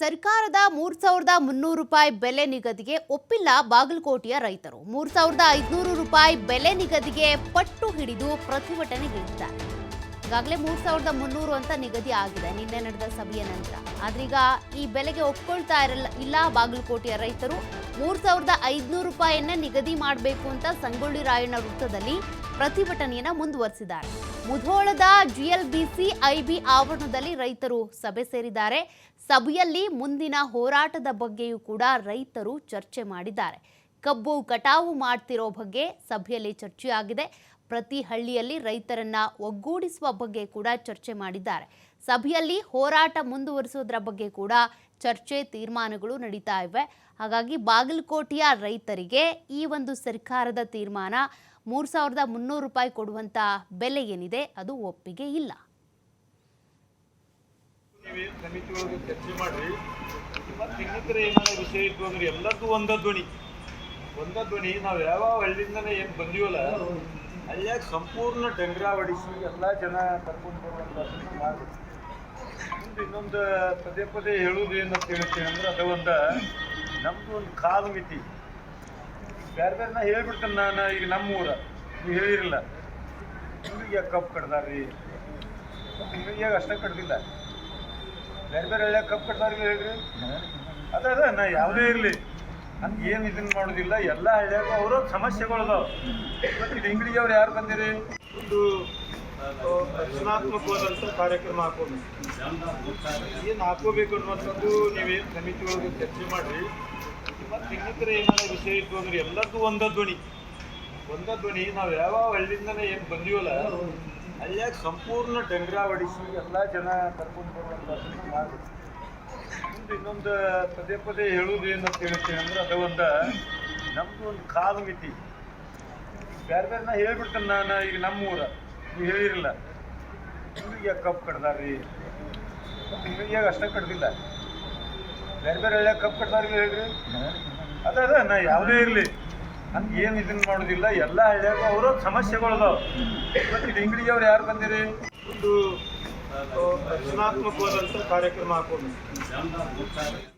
ಸರ್ಕಾರದ ಮೂರ್ ಸಾವಿರದ ಮುನ್ನೂರು ರೂಪಾಯಿ ಬೆಲೆ ನಿಗದಿಗೆ ಒಪ್ಪಿಲ್ಲ ಬಾಗಲಕೋಟೆಯ ರೈತರು. ಮೂರ್ ಸಾವಿರದ ಐದುನೂರು ರೂಪಾಯಿ ಬೆಲೆ ನಿಗದಿಗೆ ಪಟ್ಟು ಹಿಡಿದು ಪ್ರತಿಭಟನೆಗಿಳಿದ್ದಾರೆ ಈಗಾಗಲೇ ಮೂರ್ ಸಾವಿರದ ಮುನ್ನೂರು ಅಂತ ನಿಗದಿ ಆಗಿದೆ. ನಿನ್ನೆ ನಡೆದ ಸಭೆಯ ನಂತರ. ಆದ್ರೀಗ ಈ ಬೆಲೆಗೆ ಒಪ್ಕೊಳ್ತಾ ಇರಲ್ಲ, ಇಲ್ಲ ಬಾಗಲಕೋಟೆಯ ರೈತರು. ಮೂರ್ ಸಾವಿರದ ಐದುನೂರು ರೂಪಾಯಿಯನ್ನ ನಿಗದಿ ಮಾಡಬೇಕು ಅಂತ ಸಂಗೊಳ್ಳಿ ರಾಯಣ್ಣ ವೃತ್ತದಲ್ಲಿ ಪ್ರತಿಭಟನೆಯನ್ನ ಮುಂದುವರಿಸಿದ್ದಾರೆ. ಮುಧೋಳದ ಜಿಎಲ್ಬಿಸಿ ಐಬಿ ಆವರಣದಲ್ಲಿ ರೈತರು ಸಭೆ ಸೇರಿದ್ದಾರೆ. ಸಭೆಯಲ್ಲಿ ಮುಂದಿನ ಹೋರಾಟದ ಬಗ್ಗೆಯೂ ಕೂಡ ರೈತರು ಚರ್ಚೆ ಮಾಡಿದ್ದಾರೆ. ಕಬ್ಬು ಕಟಾವು ಮಾಡ್ತಿರೋ ಬಗ್ಗೆ ಸಭೆಯಲ್ಲಿ ಚರ್ಚೆಯಾಗಿದೆ. ಪ್ರತಿ ಹಳ್ಳಿಯಲ್ಲಿ ರೈತರನ್ನ ಒಗ್ಗೂಡಿಸುವ ಬಗ್ಗೆ ಕೂಡ ಚರ್ಚೆ ಮಾಡಿದ್ದಾರೆ. ಸಭೆಯಲ್ಲಿ ಹೋರಾಟ ಮುಂದುವರಿಸೋದ್ರ ಬಗ್ಗೆ ಕೂಡ ಚರ್ಚೆ ತೀರ್ಮಾನಗಳು ನಡೀತಾ ಇವೆ. ಹಾಗಾಗಿ ಬಾಗಲಕೋಟೆಯ ರೈತರಿಗೆ ಈ ಒಂದು ಸರ್ಕಾರದ ತೀರ್ಮಾನ ಮೂರು ಸಾವಿರದ ಮುನ್ನೂರು ರೂಪಾಯಿ ಕೊಡುವಂತ ಬೆಲೆ ಏನಿದೆ ಅದು ಒಪ್ಪಿಗೆ ಇಲ್ಲ. ನೀವೇನು ಸಮಿತಿ ಒಳಗೆ ಚರ್ಚೆ ಮಾಡ್ರಿ. ಮತ್ತೆ ವಿಷಯ ಅಂದ್ರೆ ಒಂದ ಧ್ವನಿ. ಒಂದ ಧ್ವನಿ, ನಾವು ಯಾವ ಹಳ್ಳಿಯಿಂದನೇ ಏನು ಬಂದೀವಲ್ಲ ಹಳ್ಳಿಯಾಗ ಸಂಪೂರ್ಣ ಡಂಗ್ರ ಹೊಡಿಸಿ ಎಲ್ಲ ಜನ ಕರ್ಕೊಂಡು ಬರುವಂತ ಇನ್ನೊಂದು ಪದೇ ಪದೇ ಹೇಳುವುದು ಏನಂತ ಹೇಳ್ತೀನಿ ಅಂದ್ರೆ ಅದು ಒಂದ, ನಮ್ದು ಒಂದು ಕಾಲ ಮಿತಿ ಬೇರೆ ಬೇರೆ ನಾ ಹೇಳ್ಬಿಡ್ತೇನೆ ನಾನು, ಈಗ ನಮ್ಮ ಊರ ನೀವು ಹೇಳಿರಲ್ಲ ಹಿಂಗೆ ಕಪ್ ಕಡ್ದಾರ್ರಿ ಈಗ ಅಷ್ಟೇ ಕಡದಿಲ್ಲ ಬೇರೆ ಬೇರೆ ಹಳ್ಳಿಯಾಗ ಕಪ್ ಕಟ್ದಾರ್ರಿ ಹೇಳ್ರಿ? ಅದ ಅದ, ನಾ ಯಾವುದೇ ಇರಲಿ. ನನ್ಗೆ ಏನು ಇದನ್ನ ಮಾಡೋದಿಲ್ಲ, ಎಲ್ಲ ಹಳ್ಳಿಯಾಗ ಸಮಸ್ಯೆಗಳು ಸಮಸ್ಯೆಗಳದಾವ ಇದು ಇಂಗ್ಲಿಗೆ ಅವ್ರು ಯಾರು ಬಂದಿರಿ? ಒಂದು ರಚನಾತ್ಮಕವಾದಂಥ ಕಾರ್ಯಕ್ರಮ ಹಾಕೋದು ಏನು ಹಾಕೋಬೇಕು ಅನ್ನುವಂಥದ್ದು ನೀವೇನು ಸಮಿತಿ ಒಳಗೆ ಚರ್ಚೆ ಮಾಡ್ರಿ. ಇನ್ನಿತರ ಏನಾರ ವಿಷಯ ಇತ್ತು ಅಂದ್ರೆ ಎಲ್ಲದೂ ಒಂದ ಧ್ವನಿ. ಒಂದ ಧ್ವನಿ, ನಾವು ಯಾವ ಹಳ್ಳಿಯಿಂದನೇ ಏನು ಬಂದೀವಲ್ಲ ಅಲ್ಲೇ ಸಂಪೂರ್ಣ ಡಂಗ್ರ ಹೊಡಿಸಿ ಎಲ್ಲ ಜನ ಕರ್ಕೊಂಡು ಬರುವಂತ ಮಾಡ್ಬೇಕು ಮುಂದೆ ಇನ್ನೊಂದು ಪದೇ ಪದೇ ಹೇಳುವುದು ಏನಂತ ಹೇಳ್ತೀನಿ ಅಂದ್ರೆ ಅದ ಒಂದ ನಮ್ದು ಒಂದು ಕಾಲು ಮಿತಿ ಬೇರೆ ಬೇರೆ ನಾ ಹೇಳ್ಬಿಡ್ತೇನೆ ನಾನು, ಈಗ ನಮ್ಮ ಊರ ನೀವು ಹೇಳಿರಲ್ಲ ಯಾಕೆ ಕಪ್ ಕಡ್ದಾರ್ರಿ ಹಿಂಗೆ ಅಷ್ಟೇ ಕಟ್ದಿಲ್ಲ? ಬೇರೆ ಬೇರೆ ಹಳ್ಳಿಯಾಗ ಕಪ್ ಕಟ್ದಾರ್ರಿ ಹೇಳ್ರಿ. ಅದ ಅದ, ನಾ ಯಾವುದೇ ಇರಲಿ. ನನ್ಗೆ ಏನು ಇದನ್ನ ಮಾಡೋದಿಲ್ಲ, ಎಲ್ಲ ಹಳ್ಳಿಯಾಗ ಅವರು ಸಮಸ್ಯೆಗಳದಾವ ಇಂಗ್ಲಿಗೆ ಅವ್ರು ಯಾರು ಬಂದಿರಿ? ಒಂದು ರಚನಾತ್ಮಕವಾದಂಥ ಕಾರ್ಯಕ್ರಮ ಹಾಕೋಬೇಕು